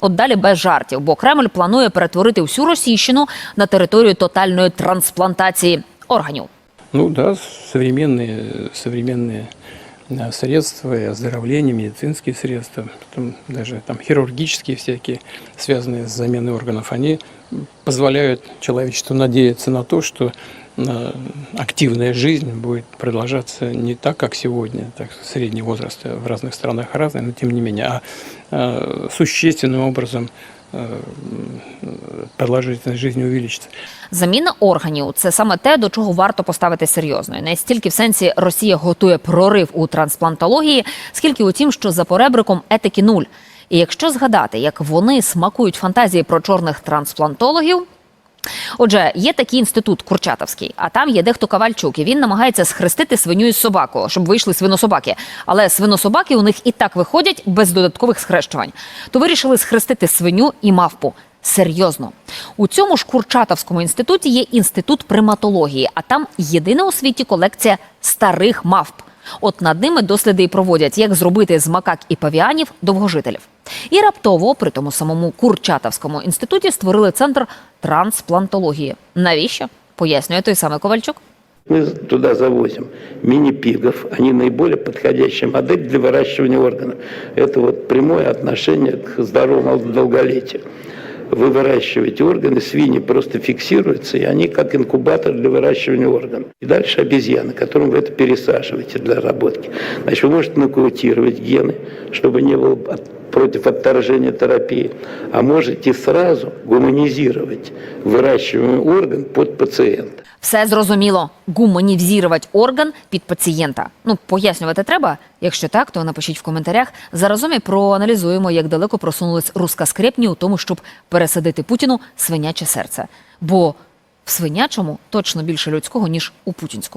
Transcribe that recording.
От далі без жартів, бо Кремль планує перетворити всю Російщину на територію тотальної трансплантації органів. Ну да, современные, современные э, средства и оздоровления, медицинские средства, потом даже там хирургические всякие, связанные с заменой органов, они позволяют человечеству надеяться на то, что э, активная жизнь будет продолжаться не так, как сегодня, так средний возраст в разных странах разный, но тем не менее, а э, существенным образом э, продолжительность жизни увеличится. Заміна органів це саме те, до чого варто поставити серйозно. І не стільки в сенсі Росія готує прорив у трансплантології, скільки у тім, що за поребриком етики нуль. І якщо згадати, як вони смакують фантазії про чорних трансплантологів. Отже, є такий інститут Курчатовський, а там є дехто Кавальчук, і він намагається схрестити свиню із собакою, щоб вийшли свинособаки. Але свинособаки у них і так виходять без додаткових схрещувань. То вирішили схрестити свиню і мавпу. Серйозно, у цьому ж Курчатовському інституті є інститут приматології, а там єдина у світі колекція старих мавп. От над ними досліди і проводять, як зробити з макак і павіанів довгожителів. І раптово при тому самому Курчатовському інституті створили центр трансплантології. Навіщо? Пояснює той самий Ковальчук. Мы туда завозим мини-пигов. Они наиболее подходящая модель для выращивания органов. Это вот прямое отношение к здоровому долголетию. Вы выращиваете органы, свиньи просто фиксируются, и они как инкубатор для выращивания органов. И дальше обезьяны, которым вы это пересаживаете для работки. Значит, вы можете нокаутировать гены, чтобы не было от- против отторжения терапии, а можете сразу гуманизировать выращиваемый орган под пациента. Все зрозуміло. Гуманізувати орган під пацієнта. Ну, пояснювати треба. Якщо так, то напишіть в коментарях. Заразом і проаналізуємо, як далеко просунулись рускоскрепні у тому, щоб пересадити Путіну свиняче серце. Бо в свинячому точно більше людського, ніж у путінському.